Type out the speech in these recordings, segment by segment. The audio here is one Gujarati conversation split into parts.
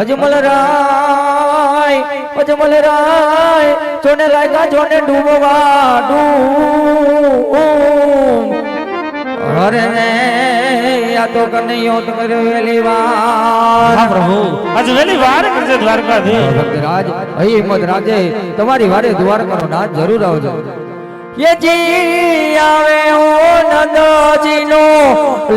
અજમલ રાય અજમલ રાય જોને લાગ્યા જોને ડૂબવા ડૂમ. અરે ને આ તો કનૈયો તમારે વેલી વાર. હા પ્રભુ. આજ વેલી વાર કરજે દ્વારકાધીશ. ભક્તરાજ અહીં મત રાજે તમારી વારે દ્વારકાનો નાથ જરૂર આવજો. યજી આવે ઓ નંદજીનો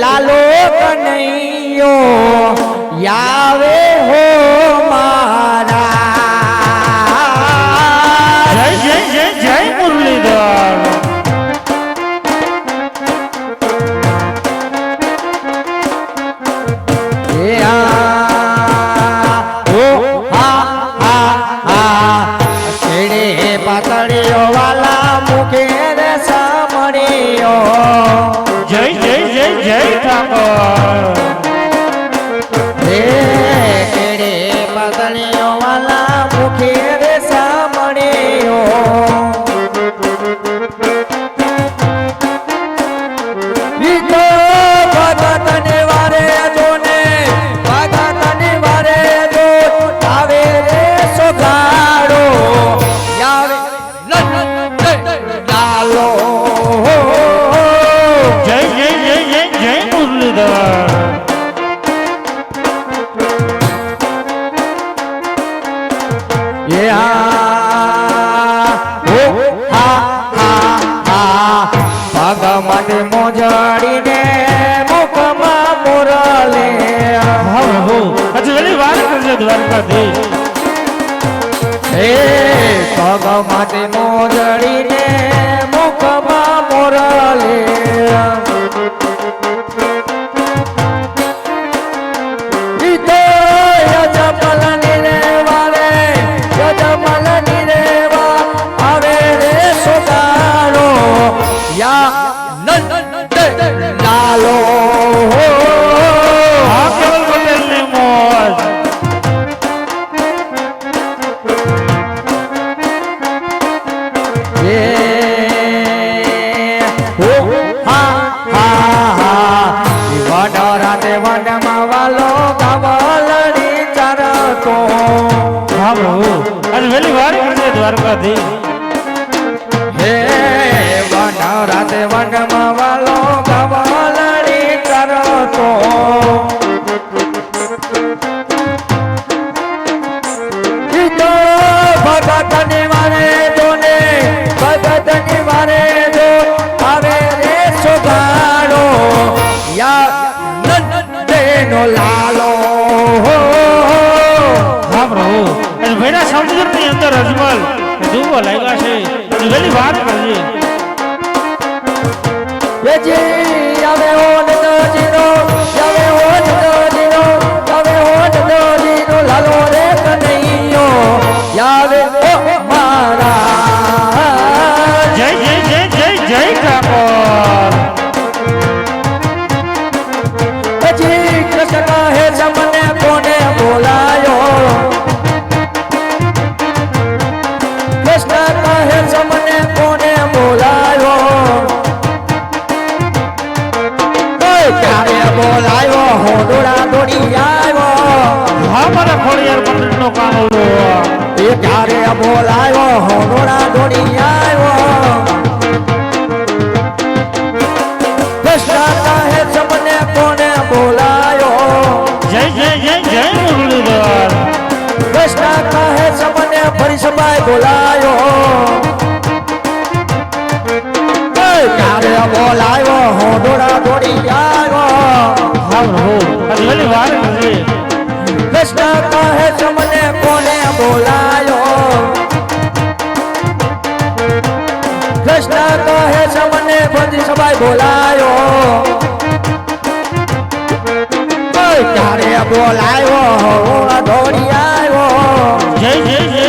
લાલો કનૈયો. યાવે હો મારા અને વેલી વારી કરજે દ્વારકાથી. હે વન રાતે વનમાં વાલો ગવાલડી કરતો. રજમલ. જુઓ લાગ્યા છે. જુવેલી વાત કરજે બોલાવ્યો હું દોડા દોડી આવ્યો. કૃષ્ણ કહે છે મને કોને બોલાયો? કૃષ્ણ કહે છે મને બધી સભાઈ બોલાયો. ક્યારે બોલાયો? દોડી આવ્યો. જય જય જય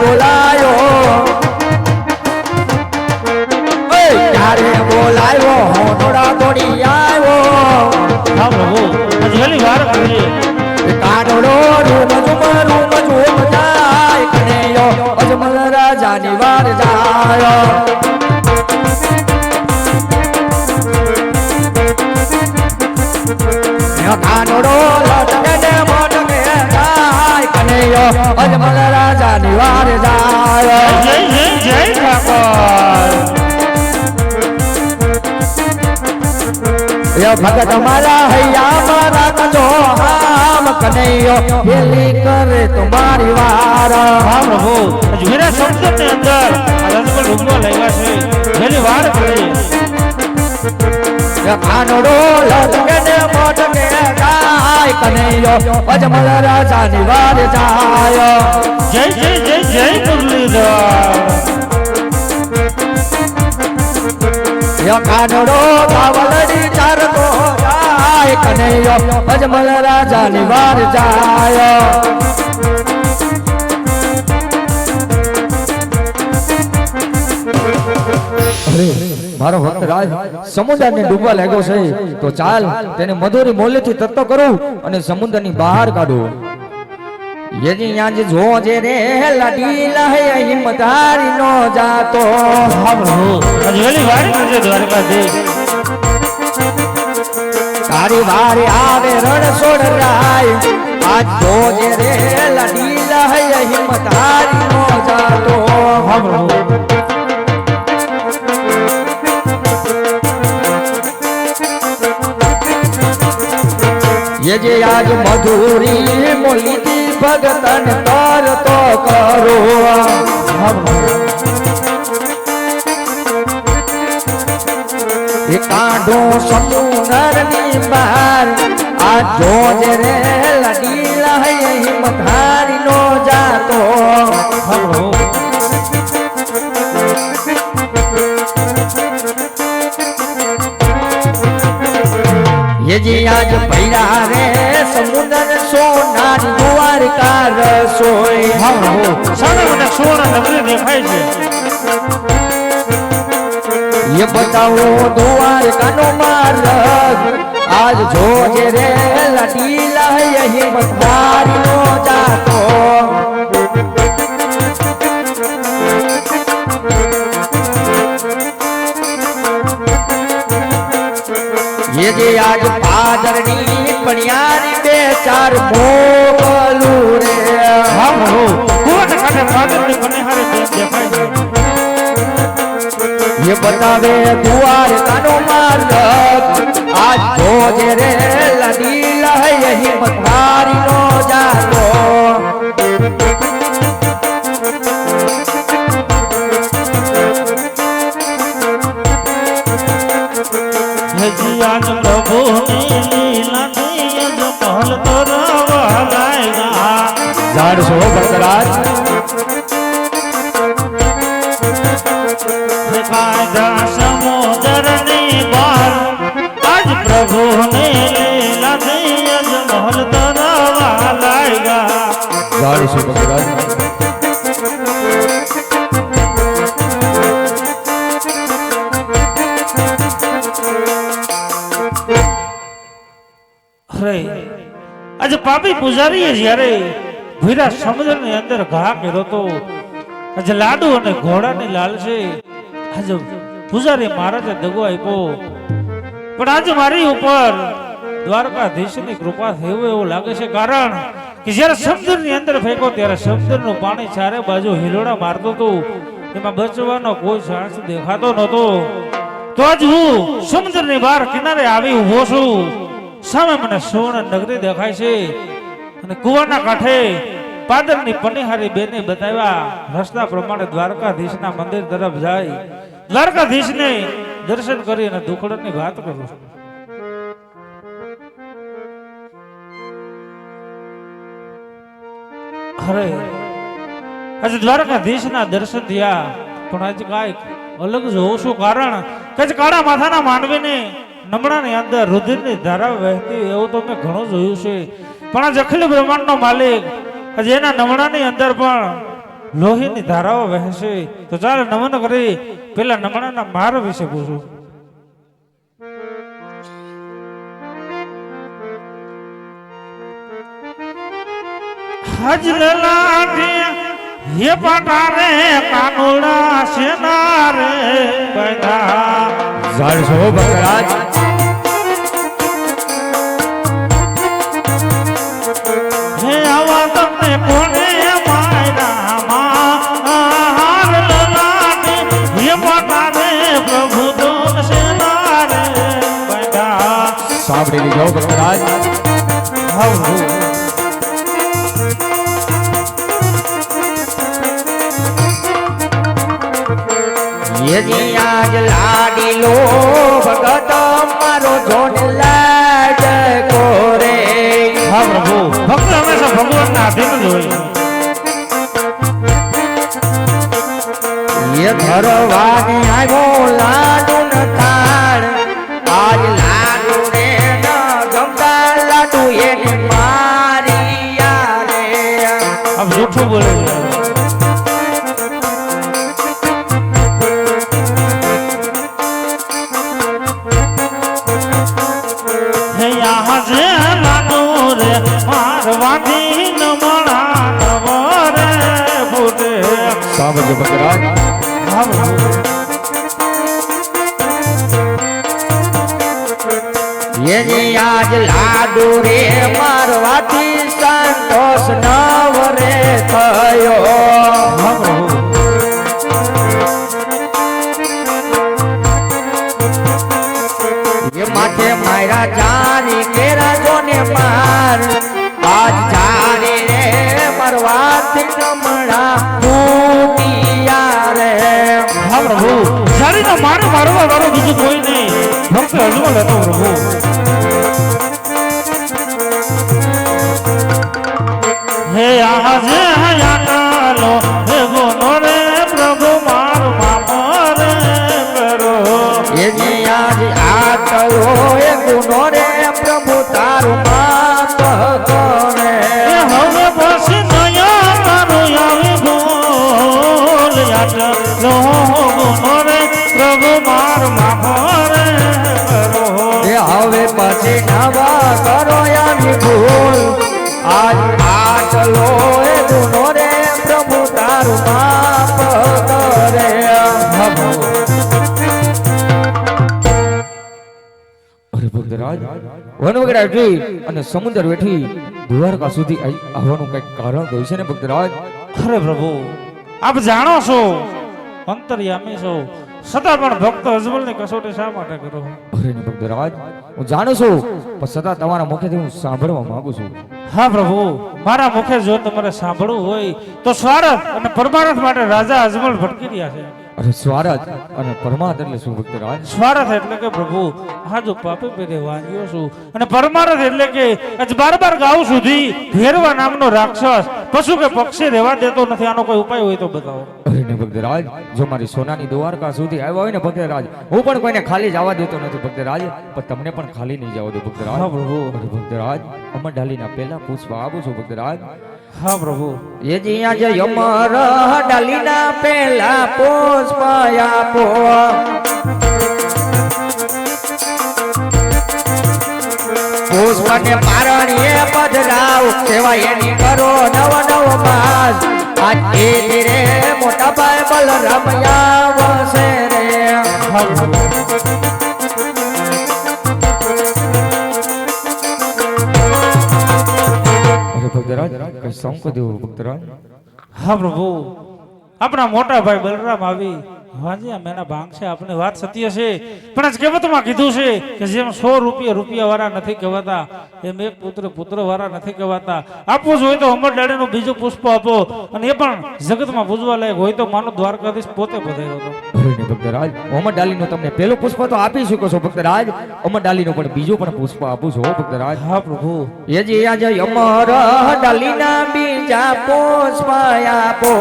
બોલાયો. ક્યારે બોલાયો? હોનોડા દોડી આવ્યો. કાનડો રૂમ ઝુમ અજમલ રાજાની વાર રાજા નિવાર જાય. જય જય જય ઠાકોર. યો ભગત મારા હૈયા મારા કજો હામ કનૈયો પેલી કરે તમારી વાર. હા પ્રભુ અજમેરા સમુદ્રની અંદર આ રજમલ રૂપમાં લાગ્યા છે. જેની વાર કરી. કાનડો લટકે મોટકે જાય કનૈયો, અજમલ રાજા નિવાર જાય. જય જય જય જય મુરલીધર. કાનડો કાવલડી ચારતો જાય કનૈયો, અજમલ રાજા નિવાર જાય. મારો ભક્ત રાજ સમુદ્રને ડૂબવા લાગ્યો છે તો ચાલ તેને મધુરી મોલેથી તત્તો કરું અને સમુદ્રની બહાર કાઢું. યજી યાજ જોજે રે લડી લહે હિંમતારી નો જાતો. હમરો અજમેરી વાર દ્વારકા દે તારી વારે આવે રણ છોડ રાય. આજ જોજે રે લડી લહે હિંમતારી નો યજે આજ મધુરી મોલીથી ભગતન તર તો કરો હા પ્રભુ એ કાઢો સમુનરની બહાર આ જોજે રે લડી લહે હિંમતારી યજી આજ ભૈરા રે સમુદર સોનારી દ્વારકા રસોઈ. સામે મને સુવર્ણ નગરી દેખાય છે. એ બતાવો દ્વારકાનો માર્ગ. આજ જોજે રે લડી લહે હિંમતદારી નો જાતો એ જે આજ પાદરની પણિયારી બે ચાર મોકલું રે. હમ હો. કોટ કાઢે પાદરની મને હારે દેખાય એ બતાવે દુવાર કાનો માર્ગ. આજ જોજે રે લડી લહી મથારી નો પાપી પૂજારીએ જ્યારે ભીરા સમુદ્રની અંદર ઘા કર્યો તો આજે લાડુ અને ઘોડાની લાલશે આજે પૂજારી મહારાજે દગો આપ્યો. પણ આજે મારી ઉપર દ્વારકાધીશની કૃપા થયું એવું લાગે છે. કારણ કે જ્યારે સમુદ્રની અંદર ફેંકો ત્યારે સમુદ્રનું પાણી ચારે બાજુ હિલોડા મારતું હતું. એમાં બચવાનો કોઈ ચાન્સ દેખાતો નહોતો. તો આજ હું સમુદ્રની બહાર કિનારે આવી ઊભો છું. સામે મને સુવર્ણ નગરી દેખાય છે. અને કુવાના કાંઠે પાદરની પનિહારી બેને બતાવ્યા, રસ્તા પ્રમાણે દ્વારકાધીશના મંદિર તરફ જાય. દ્વારકાધીશને દર્શન કરી અને દુખડની વાત કરું અરે, આજે દ્વારકાધીશના દર્શન થયા, પણ આજે કાંઈક અલગ જ હોવું છું કારણ? કે કાળા માથાના માનવીને નમણાની અંદર રુધિરની ધારા વહેતી એવું તો મેં ઘણું જોયું છે. પણ આ અખિલ બ્રહ્માંડનો માલિક એના નમણાની અંદર પણ લોહીની ધારાઓ વહેશે તો ચાલ નમન કરી, પેલા નમણાના માર વિશે પૂછું. હજલાઠી હે પટારે, કાનુડા સેના રે? બધા. જાડશો ભક્તરાજ સાંભળી લીધો ભક્તરાજ. હવ યજી આજ લાડીલો ભગત મારો જોડલા પ્રભુ. ભક્ત હંમેશા ભગવાનના આધીન જ હોય એ આવ્યો લાડુ ફક્ત અજમલ હતો પ્રભુ કરો આવી ભૂલ. આજ આ ચલો એ ગુનો રે પ્રભુ તારું માપ કરે. અરે ભક્તરાજ વનવગડા અને સમુદ્ર વેઠી દ્વારકા સુધી આવવાનું કંઈક કારણ છે ને ભક્તરાજ? અરે પ્રભુ આપ જાણો છો અંતર્યામી છો. છતાં પણ ભક્ત અજમલની કસોટી શા માટે કરો? અરે ભક્ત રાજ હું જાણું છું પણ છતાં તમારા મુખેથી હું સાંભળવા માંગુ છું. હા પ્રભુ. મારા મુખે જો તમારે સાંભળવું હોય તો સ્વાર્થ અને પરમાર્થ માટે રાજા અજમલ ભટકી રહ્યા છે. અરે સ્વારથ અને પરમાર્થ એટલે શું ભક્તરાજ સ્વારથ એટલે કે પ્રભુ આ જો પાપે પેરે વાંગ્યો છું. અને પરમાર્થ એટલે કે આજ બાર બાર ગાઉ સુધી ભેરવા નામનો રાક્ષસ પશુ કે પક્ષી રહેવા દેતો નથી. આનો કોઈ ઉપાય હોય તો બતાવો. અરે ને ભક્તરાજ જો મારી સોનાની દ્વારકા સુધી આવ્યા હોય ને ભક્તરાજ હું પણ કોઈને ખાલી જવા દેતો નથી ભક્તરાજ પણ તમને પણ ખાલી નહીં જવા દો ભક્તરાજ હા પ્રભુ. ભક્ત રાજ અમર ઢાલીના પહેલા પૂછવા આપું છું ભક્તરાજ હા પ્રભુ. એ જીયા જય અમર ડાલીના પહેલા પુષ્પ આપો પુષ્પને પારણીએ પધરાવ સેવા એની કરો નવ નવ માસ. આજે એ રે મોટા ભાઈ બલરામ આવશે રે. ભક્તરાજ, કઈ સંક ભક્તરાજ? હા પ્રભુ આપણા મોટા ભાઈ બલરામ આવી વાંજ્યા મેના ભાંગ છે આપણે વાત સત્ય છે. પણ આજ કહેવતમાં કીધું છે કે જેમ સો રૂપિયા રૂપિયા વાળા નથી કહેવાતા, એમ એક પુત્ર પુત્ર વાળા નથી કહેવાતા. આપવું જોઈએ તો અમર ડાળીનું બીજું પુષ્પ આપો. અને એ પણ જગતમાં પૂજવા લાયક હોય તો માનો દ્વારકાધીશ પોતે પધાર્યો હતો. અરે ને ભક્તરાજ અમર ડાલીનો તમને પહેલો પુષ્પ તો આપી શકો છો ભક્તરાજ અમર ડાલીનો પણ બીજો પણ પુષ્પ આપું છું ભક્તરાજ હા પ્રભુ. એ જે આજે અમર ડાલીના બીજા પુષ્પ આપો.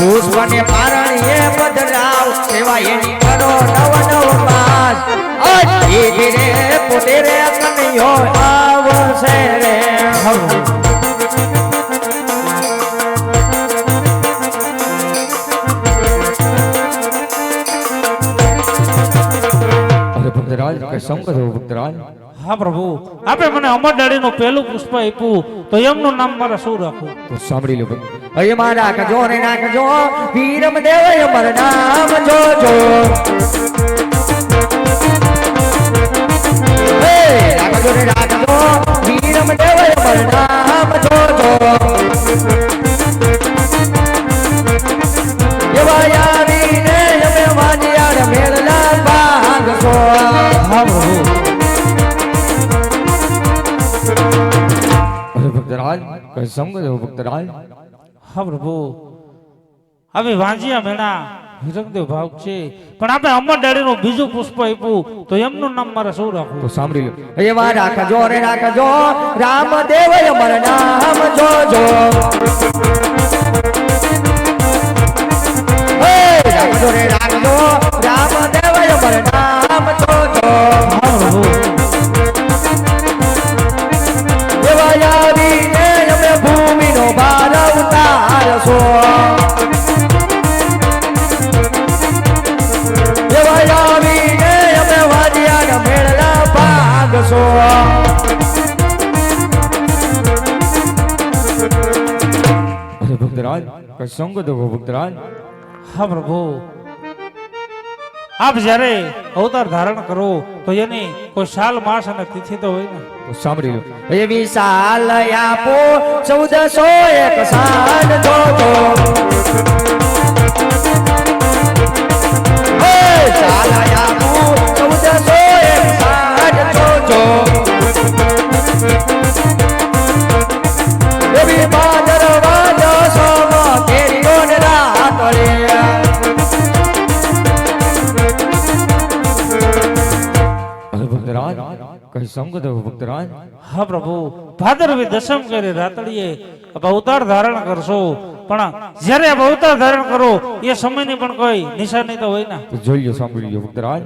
પુષ્પને પારણીએ બદલાવ સેવા એની કરો નવ નવ પાસ. અજી ધીરે પોતે રે કનૈયો આવશે રે. હા કઈ સંકટ હો પ્રભુ. આપે મને અમર ડાળીનું પહેલું પુષ્પ આપ્યું તો એમનું નામ મારે શું રાખવું? તો સાંભળી લો ભક્ત અયમાં રાખજો ને નાખજો વીરમ દેવ અમર નામ જોજો. રાખજો ને રાખજો વીરમ દેવ અમર નામ હા અરે ભક્તરાજ કઈ સંગ ભક્તરાજ હા પ્રભુ હવે વાંજિયા મેણા વિરંગદેવ ભાવ છે. પણ આપણે અમર ડાળીનું બીજું પુષ્પ આપ્યું તો એમનું નામ મારે શું રાખવું? તો સાંભળી લો. એવા રાખજો રે રાખજો. રામદેવ અમર નામ જોજો. રાખજો રે રાખજો. રામદેવ અમર નામ હા પ્રભુ એવા આવીને અમે ભૂમિનો ભાર ઉતારશો. એવા આવીને અમે વાડિયાના મેળના ભાગશો. ભક્તરાજ કઈ સંગ ભક્તરાજ? હા પ્રભુ. આપ જ્યારે અવતાર ધારણ કરો તો એની કોઈ સાલ માસ અને તિથિ તો હોય ને? તો સાંભળી લો. એવી સાલ આપો ચૌદસો એક સાલ જોજો હે, કઈ ભક્તરાજ હા પ્રભુ ભાદરવી દશમ કરી રાતળીએ અવતાર ધારણ કરશો. પણ જ્યારે આપ અવતાર ધારણ કરો એ સમયની પણ કોઈ નિશાની તો હોય ને. જોઈ લો સાંભળી લો ભક્તરાજ.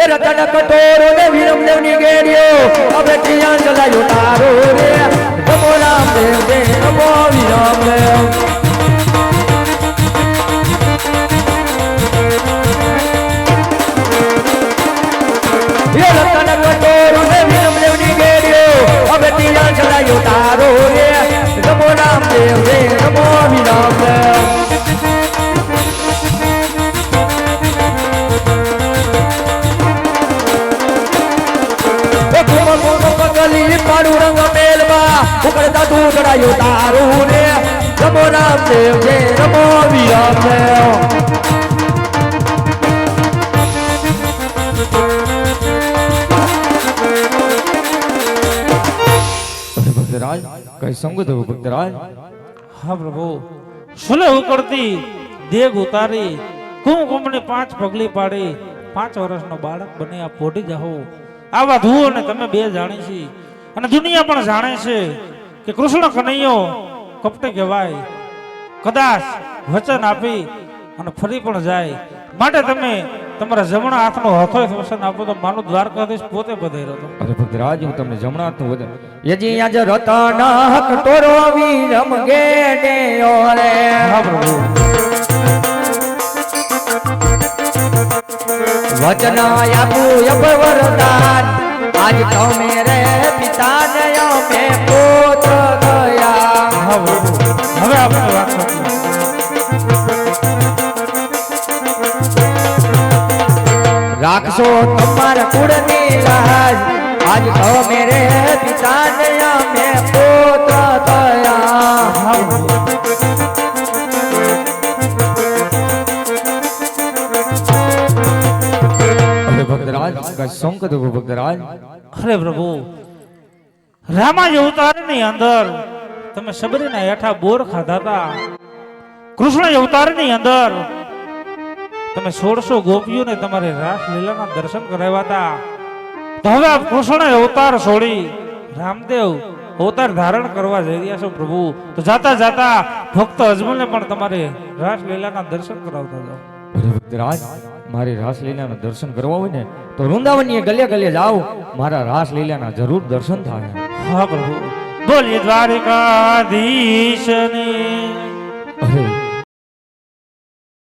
એ રતન કટોરો ને વિરમ દેવની ગેડિયો હવે તિયા જલાયો તારો રે. રામ દેવ દે નમો વિરમ દેવ. રમો રામ વિરામ ભક્તરાજ કઈ સંગત દેવો ભક્તરાજ? હા પ્રભુ. સુલે ઉકળતી દેગ ઉતારી કુમકુમની પાંચ પગલી પાડી પાંચ વર્ષનો બાળક બની આ પોટી જાઓ. આવા ધુઓ ને તમે બે જાણી છે. અને દુનિયા પણ જાણે છે કે કૃષ્ણ કનૈયો કપટે કહેવાય કદાચ વચન આપી અને ફરી પણ જાય. માટે તમે તમારા જમણા હાથનો હથોય વચન આપો તો માનું દ્વારકાધીશ પોતે પધાર્યો હતો. અરે ભક્તરાજ હું તમને જમણા હાથનું વચન યજી આજ રતન હક તોરો વિરમ ને ઓરે હા પ્રભુ. વચન આપું અભ વરદાન આજ તમે રે પિતા ને અમે પોત ગયા હવે આપણે રાખશો તમારા કુળની લાજ આજ તમે રે પિતા ને અમે પોત્ર થયા. હા પ્રભુ અરે ભક્તરાજ કઈ સંક દેવો ભક્તરાજ અરે પ્રભુ રામાજ અવતારની અંદર. તમે સબરીના હેઠા બોર ખાધા હતા. કૃષ્ણ અવતારની અંદર. તમે સોળસો ગોપીઓને તમારે રાસલીલાના દર્શન કરાવ્યા હતા. તો હવે આપ કૃષ્ણ અવતાર છોડી રામદેવ અવતાર ધારણ કરવા જઈ રહ્યા છો પ્રભુ. તો જાતા જાતા ભક્ત અજમલને પણ તમારે રાસલીલાના દર્શન કરાવતા જાઓ. મારી રાસલીલાના દર્શન કરવા હોય ને તો વૃંદાવનની ગલે ગલે જાઓ. મારા રાસલીલાના જરૂર દર્શન થાય. હા પ્રભુ. બોલી દ્વારિકાધીશની.